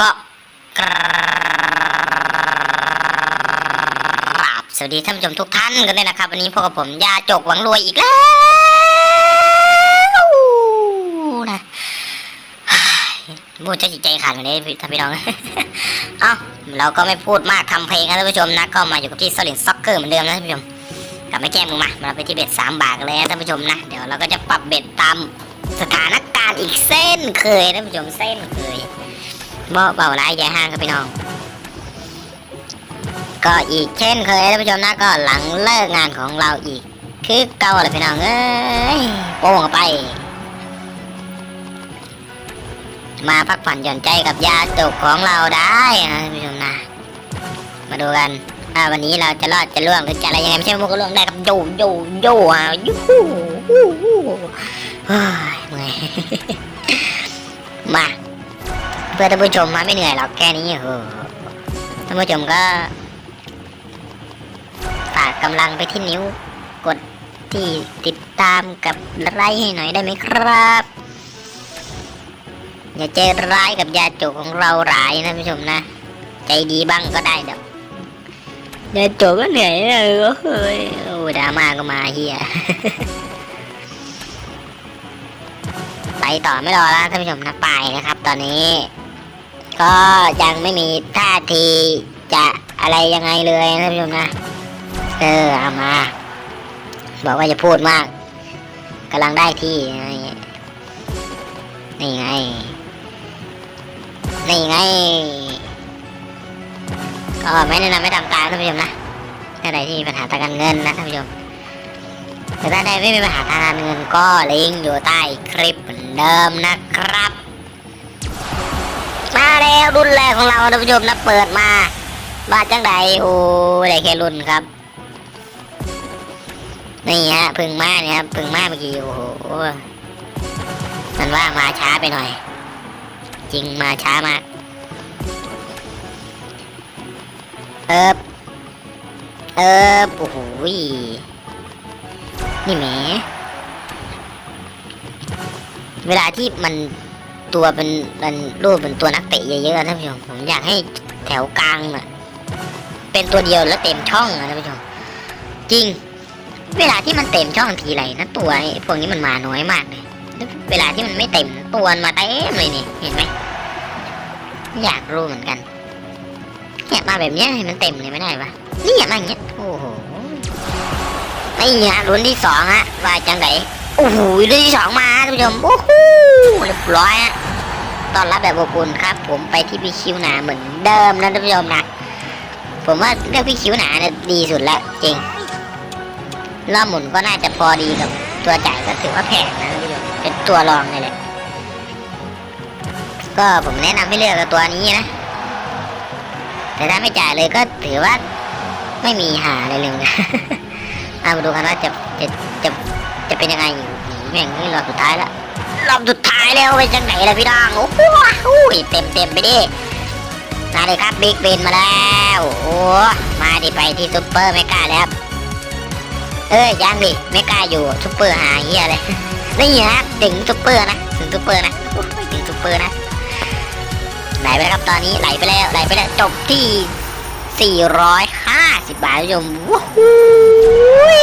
ก็กราบสวัสดีท่านผู้ชมทุกท่านกันเลยนะครับ วันนี้พบกับผมยาจกหวังรวยอีกแล้วนะพูดจะจิตใจขาดกันเลยท่านพี่น้อง เอ้าเราก็ไม่พูดมากทำเพลงนะท่านผู้ชมนะ ก็มาอยู่กับที่สลินซ็อกเกอร์เหมือนเดิมนะท่านผู้ชมกลับไม่แก้มือมามาไปที่เบ็ดสามบาทเลยนะท่านผู้ชมนะเดี๋ยวเราก็จะปรับเบ็ดตามสถานการณ์อีกเส้นเคยท่านผู้ชมเส้นเคย บ่เบาร้ายใจห้างครับพี่น้อง ก็อีกเช่นเคยท่านผู้ชมนะก็หลังเลิกงานของเราอีก คือเก่าเลยพี่น้องเอ้ยโป้งไป มาพักผ่อนหย่อนใจกับยาจกของเราได้นะท่านผู้ชมนะ มาดูกันว่าวันนี้เราจะรอดจะล่วงหรือจะอะไรยังไงไม่ใช่มุกก็ล่วงได้กับโยโยโยอะยูฮูฮูฮูเฮ้เมื่อยมา เพื่อท่านผู้ชมมาไม่เหนื่อยหรอกแค่นี้โอ้โหท่านผู้ชมก็ฝากกำลังไปที่นิ้ว กดที่ติดตามกับไลค์ให้หน่อยได้ไหมครับ อย่าใจร้ายกับยาจกของเราหลายนะท่านผู้ชมนะ ใจดีบ้างก็ได้เดี๋ยวยาจกก็เหนื่อยเลยเฮ้ยโอ้ดราม่าก็มาเฮียไปต่อไม่รอแล้วท่านผู้ชมนะไปนะครับ ตอนนี้ ก็ยังไม่มีท่าทีจะอะไรยังไงเลยนะท่านผู้ชมนะ เออเอามา บอกว่าจะพูดมากกำลังได้ที่อะไรเงี้ยนี่ไง นี่ไง ก็ไม่แนะนำไม่ทำตามท่านผู้ชมนะถ้าใดที่มีปัญหาทางการเงินนะท่านผู้ชมแต่ถ้าใดไม่มีปัญหาทางการเงินก็ลิงก์อยู่ใต้คลิปเหมือนเดิมนะครับ มาแล้วรุ่นแรกของเราท่านผู้ชมนะเปิดมาบาทจังใดโอ้ได้แค่รุ่นครับ นี่ฮะพึ่งมาเนี่ยครับพึ่งมาเมื่อกี้โอ้โหมันว่ามาช้าไปหน่อย จริงมาช้ามากเอิบเอิบโอ้โหนี่แหมเวลาที่มัน ตัวเป็นเป็นรูปเป็นตัวนักเตะเยอะๆนะท่านผู้ชมผมอยากให้แถวกลางน่ะเป็นตัวเดียวแล้วเต็มช่องนะท่านผู้ชมจริง เวลาที่มันเต็มช่องทีไรนะตัวไอ้พวกนี้มันมาน้อยมากเลยเวลาที่มันไม่เต็มตัวมาเต็มเลยนี่เห็นไหมอยากรู้เหมือนกันเนี่ยมาแบบเนี้ยมันเต็มเลยไม่ได้ปะนี่มาอย่างเงี้ยโอ้โหนี่ฮะรุ่นที่สองฮะว่าจังไดโอ้โหรุ่นที่สองมาท่านผู้ชมโอ้โหเรียบร้อยฮะ ตอนรับแบบอบอุ่นครับ ผมไปที่พี่คิวหนาเหมือนเดิมนะท่านผู้ชมนะผมว่าเลือกพี่คิวหนาเนี่ยดีสุดแล้วจริงรอบหมุนก็น่าจะพอดีกับตัวจ่ายก็ถือว่าแพงนะท่านผู้ชมเป็นตัวรองเลยแหละก็ผมแนะนำให้เลือกตัวนี้นะ แต่ถ้าไม่จ่ายเลยก็ถือว่า ไม่มีหาอะไรเลยนะเอามาดูกันว่าจะจะจะจะเป็นยังไงอยู่แม่งนี่รอบสุดท้ายละ รอบสุดท้ายแล้วไปจังไหนล่ะพี่น้องโอ้โหเต็มเต็มไปดิมาเลยครับบิ๊กเบนมาแล้วโอ้มาดิไปที่ซุปเปอร์เมกาแล้วเอ้ยยังดิไม่กล้าอยู่ซุปเปอร์หาเฮียเลยนี่ฮะถึงซุปเปอร์นะถึงซุปเปอร์นะถึงซุปเปอร์นะไหลไปครับตอนนี้ไหลไปแล้วไหลไปแล้วจบที่ 450 บาทคุณผู้ชมวู้ฮู้ย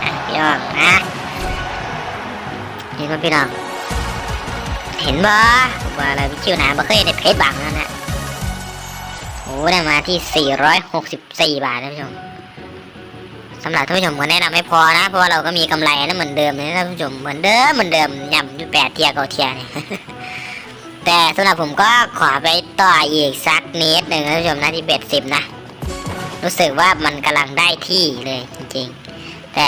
นะพี่น้องนะเห็นไหมพี่น้อง เห็นบ่ว่าอะไรพี่คิวหนาบ่เคยได้เพชรบังนั่นนะโอ้ได้มาที่ 464 บาทนะพี่ผู้ชมสำหรับท่านผู้ชมก็แนะนำให้พอนะ เพราะว่าเราก็มีกำไรนะเหมือนเดิมนะท่านผู้ชมเหมือนเดิมเหมือนเดิมย่ำอยู่แปดเทียเก้าเทียเนี่ยแต่สำหรับผมก็ขอไปต่ออีกสักนิดหนึ่งนะท่านผู้ชมนะที่เบ็ดสิบนะ รู้สึกว่ามันกำลังได้ที่เลยจริงๆ แต่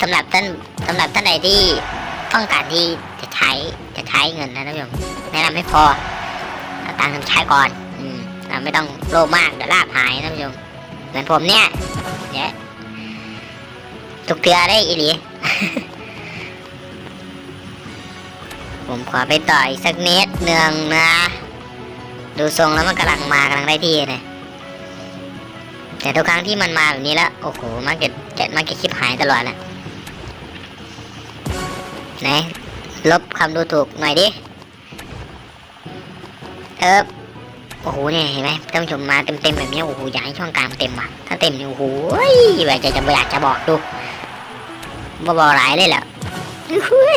สำหรับท่านสำหรับท่านใดที่ต้องการที่ ใช้จะใช้เงินนะท่านผู้ชมแนะนำให้พอเอาตังค์ใช้ก่อนอืมเราไม่ต้องโลภมากเดี๋ยวลาบหายนะท่านผู้ชมเหมือนผมเนี่ยเดี๋ยวทุกเทือได้อีหลีผมขอไปต่ออีกสักเนิดหนึ่งนะดูทรงแล้วมันกำลังมากำลังได้ที่เลยแต่ทุกครั้งที่มันมาแบบนี้แล้ว โอ้โหมาเก็ตเก็ตมาเก็ตคลิปหายตลอดแหละไหน ลบคำดูถูกหน่อยดิเออโอ้โหเนี่ยเห็นไหมท่านผู้ชมมาเต็มๆแบบนี้โอ้โหอยากให้ช่องกลางเต็มว่ะถ้าเต็มเนี่ยโอ้โหแบบจะจะอยากจะบอกดูบ่บอกหลายเลยแหละอื้อหือ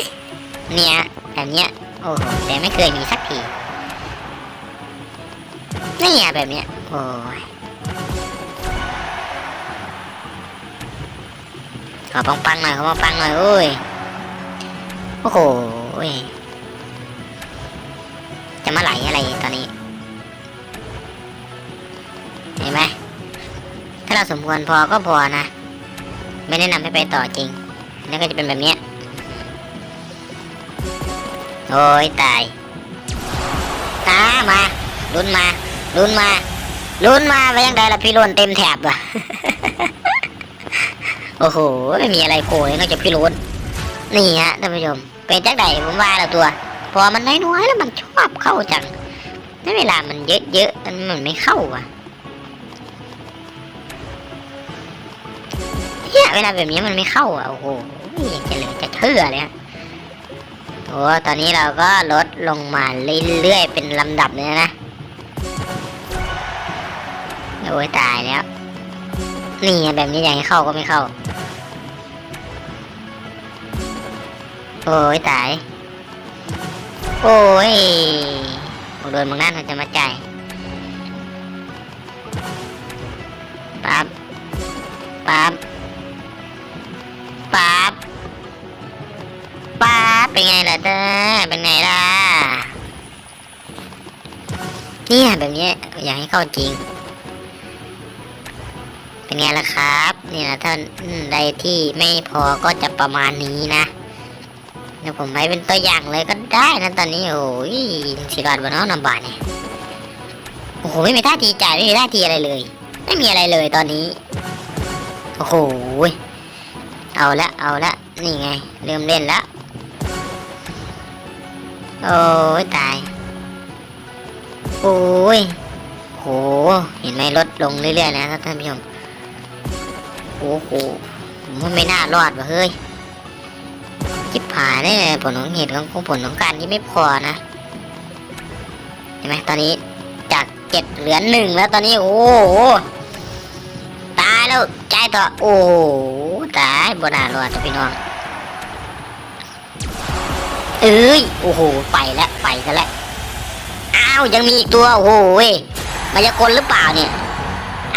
เนี่ยแบบเนี้ยโอ้โหแต่ไม่เคยมีสักทีนี่ไงแบบเนี้ยโอ้ยขอปังปังๆหน่อยขอปังปังๆหน่อยโอ้ยโอ้โห จะมาไหลอะไรตอนนี้ เห็นไหม ถ้าเราสมควรพอก็พอนะ ไม่แนะนำให้ไปต่อจริง แล้วก็จะเป็นแบบเนี้ย โอ้ยตาย ตามาลุ้นมาลุ้นมาลุ้นมาไปยังไงล่ะพี่ลุนเต็มแถบว่ะโอ้โห ไม่มีอะไรโผล่เลยนอกจากพี่ลุนนี่ฮะท่านผู้ชม เป็นจังไดผมว่าแล้วตัว พอมันน้อยๆแล้วมันชอบเข้าจังในเวลามันเยอะๆมันมันไม่เข้าอะเนี่ยเวลาแบบนี้มันไม่เข้าอะโอ้โหยังจะเหลือจะเชื่อเลยฮะโอ้ตอนนี้เราก็ลดลงมาเรื่อยๆเป็นลำดับเลยนะโอ้ยตายแล้ว นี่แบบนี้อยากให้เข้าก็ไม่เข้า โอ้ยตาย โอ้ยโดนมึงนั่นจะมาจ่ายปั๊บปั๊บปั๊บปั๊บเป็นไงล่ะเต้เป็นไงล่ะเนี่ยแบบนี้อยากให้เข้าจริง เป็นไงล่ะครับ นี่นะท่านใดที่ไม่พอก็จะประมาณนี้นะ เดี๋ยวผมไว้เป็นตัวอย่างเลยก็ได้นะตอนนี้โอ้ยสิรอดบนน้องนำบาทเนี่ยโอ้โหไม่มีท่าทีจ่ายไม่มีท่าทีอะไรเลย ไม่มีอะไรเลยตอนนี้ โอ้โหเอาละเอาละนี่ไงเริ่มเล่นล้วโอ้ยตายโอ้ยโหเห็นไหมลดลงเรื่อยๆนะครับท่านผู้ชมโอ้โหผมว่าไม่น่ารอดว่ะเฮ้ย จิบผายเนี่ยผลของเหตุของผลของการที่ไม่พอนะเห็นไหมตอนนี้จากเจ็ดเหลือหนึ่งแล้วตอนนี้โอ้โหตายแล้วใจต่อโอ้โหตายบนารอดจ้ะพี่น้องเอ้ยโอ้โหไปแล้วไปซะแล้วอ้าวยังมีอีกตัวโอ้โหเว้ยมายากลหรือเปล่าเนี่ย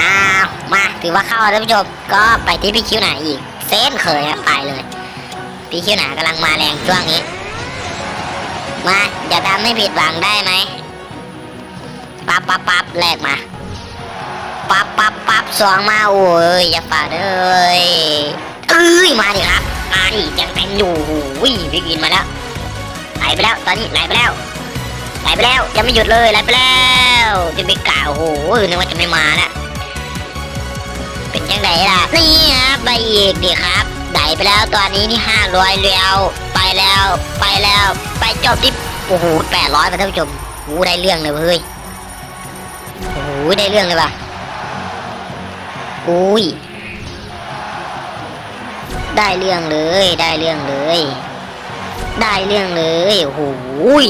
อ้าวมาถือว่าเข้าแล้วท่านผู้ชมก็ไปที่พี่คิวหนาอีกเส้นเคยอะไปเลย พี่คิ้วหนากำลังมาแรงช่วงนี้ มาอย่าทำให้ผิดหวังได้ไหมปั๊บปั๊บปั๊บแลกมาปั๊บปั๊บปั๊บสองมาโอ้ยอย่าฝากเด้ยเอ้ยมาดิครับมาดิยังเต็มอยู่โอ้ยพี่กินมาแล้วไหลไปแล้วตอนนี้ไหลไปแล้วไหลไปแล้วยังไม่หยุดเลยไหลไปแล้วจะไปกล่าวโอ้โหนึกว่าจะไม่มาละเป็นจังไดล่ะนี่ครับไปอีกดิครับ ไหลไปแล้วตอนนี้นี่ห้าร้อยแล้ว ไปแล้วไปแล้ว ไปจบที่โอ้โหแปดร้อยไปท่านผู้ชมโอ้ได้เรื่องเลยเว้ยโอ้โหได้เรื่องเลยว่ะอุ้ยได้เรื่องเลยได้เรื่องเลย ได้เรื่องเลยโอ้โหย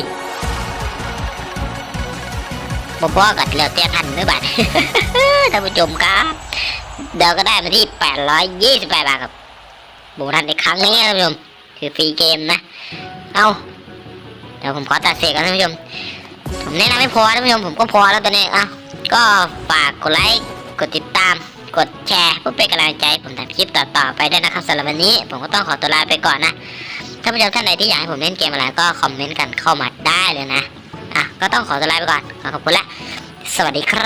บอกัดแล้วแต่ทันเนื้อบัตรท่านผู้ชมครับ เดี๋ยวก็ได้มาที่ 828 บาทครับ โบทันในครั้งนี้ท่านผู้ชมคือฟรีเกมนะ เอาเดี๋ยวผมขอตัดเสียงกันท่านผู้ชม ผมแนะนำไม่พอท่านผู้ชมผมก็พอแล้วตอนนี้อะก็ฝากกดไลค์กดติดตาม กดแชร์เพื่อเป็นกำลังใจผมทำคลิปต่อๆไปด้วยนะครับสำหรับวันนี้ ผมก็ต้องขอตัวลาไปก่อนนะถ้านผู้ชมท่านใดที่อยากให้ผมเล่นเกมอะไรก็คอมเมนต์กันเข้ามาได้เลยนะอะก็ต้องขอตัวลาไปก่อนขอขอบคุณละสวัสดีครั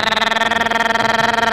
บ